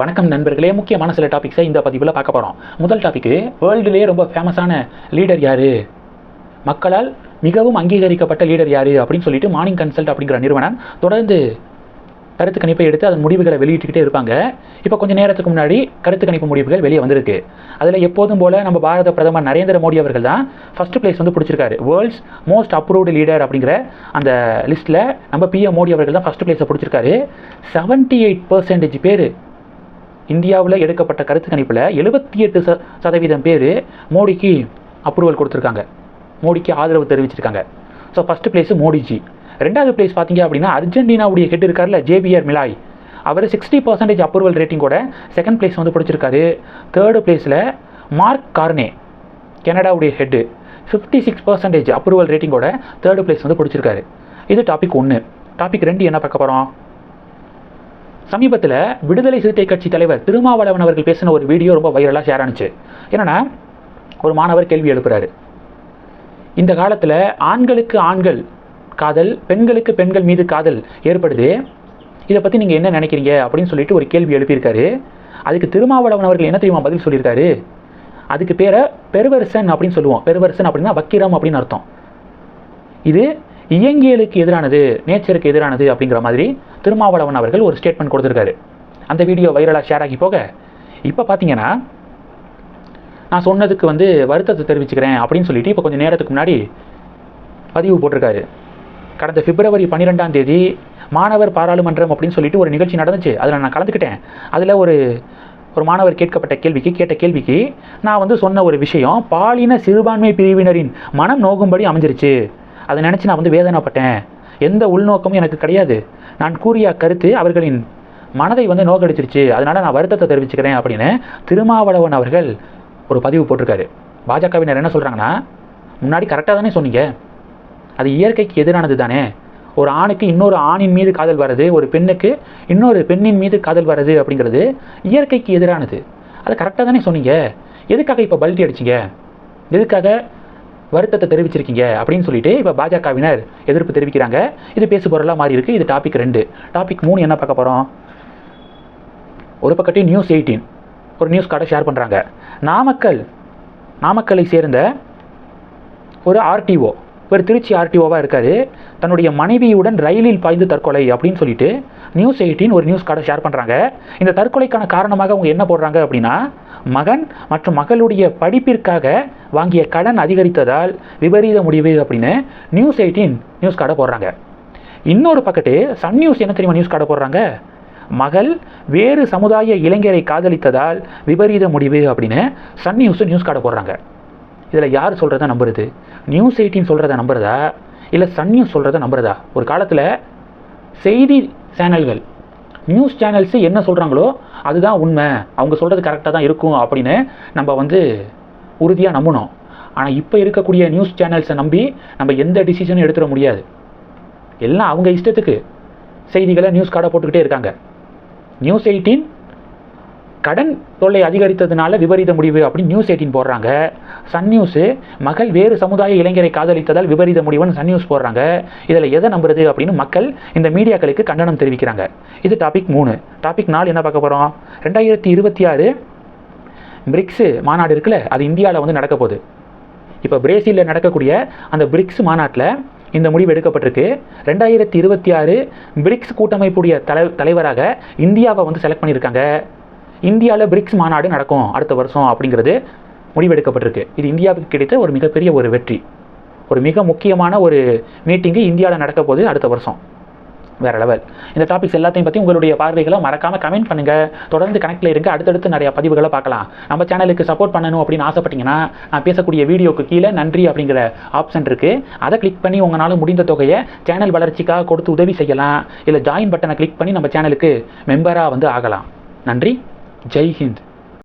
வணக்கம் நண்பர்களே. முக்கியமான சில டாபிக்ஸை இந்த பதிவில் பார்க்க போகிறோம் முதல் டாபிக்கு வேர்ல்டுலேயே ரொம்ப ஃபேமஸான லீடர் யார்? மக்களால் மிகவும் அங்கீகரிக்கப்பட்ட லீடர் யார்? அப்படின்னு சொல்லிட்டு மார்னிங் கன்சல்ட் அப்படிங்கிற நிறுவனம் தொடர்ந்து கருத்து கணிப்பை எடுத்து அதன் முடிவுகளை வெளியிட்டுக்கிட்டே இருப்பாங்க. இப்போ கொஞ்சம் நேரத்துக்கு முன்னாடி கருத்து கணிப்பு முடிவுகள் வெளியே வந்திருக்கு. அதில் எப்போதும் போல் நம்ம பாரத பிரதமர் நரேந்திர மோடி அவர்கள் தான் ஃபஸ்ட்டு பிளேஸ் வந்து பிடிச்சிருக்காரு. வேர்ல்ட்ஸ் மோஸ்ட் அப்ரூவ்டு லீடர் அப்படிங்கிற அந்த லிஸ்ட்டில் நம்ம பிஎம் மோடி அவர்கள் தான் ஃபர்ஸ்ட் பிளேஸை பிடிச்சிருக்காரு. செவன்ட்டி எயிட் பர்சன்டேஜ் பேர் இந்தியாவில் எடுக்கப்பட்ட கருத்து கணிப்பில் எழுபத்தி எட்டு ச சதவீதம் பேர் மோடிக்கு அப்ரூவல் கொடுத்துருக்காங்க. மோடிக்கு ஆதரவு தெரிவிச்சிருக்காங்க. So first place Modiji. ரெண்டாவது பிளேஸ் பார்த்தீங்க அப்படின்னா அர்ஜென்டினாவுடைய ஹெட் இருக்கார்ல ஜேபிஆர் மிலாய் அவர் சிக்ஸ்டி பர்சன்டேஜ் அப்ரூவல் ரேட்டிங்கோட செகண்ட் பிளேஸ் வந்து பிடிச்சிருக்காரு. தேர்டு பிளேஸில் Mark Carney கனடாவுடைய head fifty six percentage approval ரேட்டிங்கோட third place வந்து பிடிச்சிருக்காரு. இது டாபிக் ஒன்று டாபிக் ரெண்டு என்ன பார்க்க போகிறோம் சமீபத்தில் விடுதலை சிறுத்தை கட்சி தலைவர் திருமாவளவன் அவர்கள் பேசின ஒரு வீடியோ ரொம்ப வைரலாக ஷேர் ஆனிச்சு. என்னன்னா ஒரு மாணவர் கேள்வி எழுப்புறாரு. இந்த காலத்தில் ஆண்களுக்கு ஆண்கள் காதல் பெண்களுக்கு பெண்கள் மீது காதல் ஏற்படுது. இதை பற்றி நீங்கள் என்ன நினைக்கிறீங்க? அப்படின்னு சொல்லிட்டு ஒரு கேள்வி எழுப்பியிருக்காரு. அதுக்கு திருமாவளவன் அவர்கள் என்ன தெரியுமா பதில் சொல்லியிருக்காரு? அதுக்கு பேரை பெருவரசன் அப்படின்னு சொல்லுவோம். பெருவரசன் அப்படின்னா வக்கிரம் அப்படின்னு அர்த்தம். இது இயங்கியலுக்கு எதிரானது நேச்சருக்கு எதிரானது அப்படிங்கிற மாதிரி திருமாவளவன் அவர்கள் ஒரு ஸ்டேட்மெண்ட் கொடுத்துருக்காரு. அந்த வீடியோ வைரலாக ஷேர் ஆகி போக இப்போ பார்த்தீங்கன்னா நான் சொன்னதுக்கு வந்து வருத்தத்தை தெரிவிச்சுக்கிறேன் அப்படின்னு சொல்லிட்டு இப்போ கொஞ்சம் நேரத்துக்கு முன்னாடி பதிவு போட்டிருக்காரு. கடந்த பிப்ரவரி பன்னிரெண்டாம் தேதி மாணவர் பாராளுமன்றம் அப்படின்னு சொல்லிட்டு ஒரு நிகழ்ச்சி நடந்துச்சு. அதில் நான் கலந்துக்கிட்டேன். அதில் ஒரு ஒரு மாணவர் கேட்கப்பட்ட கேள்விக்கு கேட்ட கேள்விக்கு நான் வந்து சொன்ன ஒரு விஷயம் பாலின சிறுபான்மை பிரிவினரின் மனம் நோகும்படி அமைஞ்சிருச்சு. அதை நினச்சி நான் வந்து வேதனைப்பட்டேன். எந்த உள்நோக்கமும் எனக்கு கிடையாது. நான் கூறிய கருத்து அவர்களின் மனதை வந்து நோக்கடிச்சிருச்சு. அதனால் நான் வருத்தத்தை தெரிவிச்சுக்கிறேன் அப்படின்னு திருமாவளவன் அவர்கள் ஒரு பதிவு போட்டிருக்காரு. பாஜகவினர் என்ன சொல்கிறாங்கன்னா முன்னாடி கரெக்டாக தானே சொன்னீங்க. அது இயற்கைக்கு எதிரானது தானே. ஒரு ஆணுக்கு இன்னொரு ஆணின் மீது காதல் வர்றது ஒரு பெண்ணுக்கு இன்னொரு பெண்ணின் மீது காதல் வர்றது அப்படிங்கிறது இயற்கைக்கு எதிரானது. அதை கரெக்டாக தானே சொன்னீங்க. எதுக்காக இப்போ பல்ட்டி அடிச்சிங்க? எதுக்காக வருத்தத்தை தெரிவிச்சிருக்கீங்க அப்படின்னு சொல்லிட்டு இப்போ பாஜகவினர் எதிர்ப்பு தெரிவிக்கிறாங்க. இது பேசு பொருளாக மாறி இருக்குது இது டாபிக் ரெண்டு. டாபிக் மூணு என்ன பார்க்க போகிறோம் ஒரு பக்கத்தையும் நியூஸ் எயிட்டீன் ஒரு நியூஸ் கார்டை ஷேர் பண்ணுறாங்க நாமக்கல் நாமக்கலை சேர்ந்த ஒரு ஆர்டிஓ ஒரு திருச்சி ஆர்டிஓவாக இருக்கார். தன்னுடைய மனைவியுடன் ரயிலில் பாய்ந்து தற்கொலை அப்படின்னு சொல்லிட்டு நியூஸ் எயிட்டின் ஒரு நியூஸ் கார்டை ஷேர் பண்ணுறாங்க இந்த தற்கொலைக்கான காரணமாக அவங்க என்ன போடுறாங்க அப்படின்னா மகன் மற்றும் மகளுடைய படிப்பிற்காக வாங்கிய கடன் அதிகரித்ததால் விபரீத முடிவு அப்படின்னு நியூஸ் எயிட்டீன் நியூஸ் கார்டை போடுறாங்க. இன்னொரு பக்கத்து சன் நியூஸ் என்ன தெரியுமா நியூஸ் கார்டை போடுறாங்க? மகள் வேறு சமுதாய இளைஞரை காதலித்ததால் விபரீத முடிவு அப்படின்னு சன் நியூஸ் நியூஸ் கார்டை போடுறாங்க. இதில் யார் சொல்கிறத நம்புறது? நியூஸ் எயிட்டின் சொல்கிறத நம்புறதா? இல்லை சன் நியூஸ் சொல்கிறத நம்புறதா? ஒரு காலத்தில் செய்தி சேனல்கள் நியூஸ் சேனல்ஸு என்ன சொல்கிறாங்களோ அதுதான் உண்மை. அவங்க சொல்கிறது கரெக்டாக தான் இருக்கும் அப்படின்னு நம்ம வந்து உறுதியாக நம்பணும். ஆனால் இப்போ இருக்கக்கூடிய நியூஸ் சேனல்ஸை நம்பி நம்ம எந்த டிசிஷனும் எடுத்துட முடியாது. எல்லாம் அவங்க இஷ்டத்துக்கு செய்திகளை நியூஸ் கார்டை போட்டுக்கிட்டே இருக்காங்க. நியூஸ் எயிட்டீன் கடன் தொல்லை அதிகரித்ததுனால விபரீத முடிவு அப்படின்னு நியூஸ் எயிட்டின் போடுறாங்க. சன் நியூஸு மகள் வேறு சமுதாய இளைஞரை காதலித்ததால் விபரீத முடிவுன்னு சன் நியூஸ் போடுறாங்க. இதில் எதை நம்புறது அப்படின்னு மக்கள் இந்த மீடியாக்களுக்கு கண்டனம் தெரிவிக்கிறாங்க. இது டாபிக் மூணு. டாபிக் நாலு என்ன பார்க்க போகிறோம் ரெண்டாயிரத்தி இருபத்தி ஆறு பிரிக்ஸு மாநாடு இருக்குல்ல அது இந்தியாவில் வந்து நடக்க போகுது. இப்போ பிரேசிலில் நடக்கக்கூடிய அந்த பிரிக்ஸ் மாநாட்டில் இந்த முடிவு எடுக்கப்பட்டிருக்கு. ரெண்டாயிரத்தி இருபத்தி ஆறு பிரிக்ஸ் கூட்டமைப்புடைய தலை தலைவராக இந்தியாவை வந்து செலக்ட் பண்ணியிருக்காங்க. இந்தியாவில் பிரிக்ஸ் மாநாடு நடக்கும் அடுத்த வருஷம் அப்படிங்கிறது முடிவெடுக்கப்பட்டிருக்கு. இது இந்தியாவுக்கு கிடைத்த ஒரு மிகப்பெரிய ஒரு வெற்றி. ஒரு மிக முக்கியமான ஒரு மீட்டிங்கு இந்தியாவில் நடக்க போகுது அடுத்த வருஷம். வேற லெவல் இந்த டாபிக்ஸ் எல்லாத்தையும் பற்றி உங்களுடைய பார்வைகளை மறக்காமல் கமெண்ட் பண்ணுங்கள் தொடர்ந்து கனெக்டில் இருங்க. அடுத்தடுத்து நிறைய பதிவுகளை பார்க்கலாம். நம்ம சேனலுக்கு சப்போர்ட் பண்ணணும் அப்படின்னு ஆசைப்பட்டீங்கன்னா நான் பேசக்கூடிய வீடியோக்கு கீழே நன்றி அப்படிங்கிற ஆப்ஷன் இருக்குது அதை கிளிக் பண்ணி உங்களால் முடிந்த தொகையை சேனல் வளர்ச்சிக்காக கொடுத்து உதவி செய்யலாம். இல்லை ஜாயின் பட்டனை கிளிக் பண்ணி நம்ம சேனலுக்கு மெம்பராக வந்து ஆகலாம். நன்றி. ಜೈ ಹಿಂದ್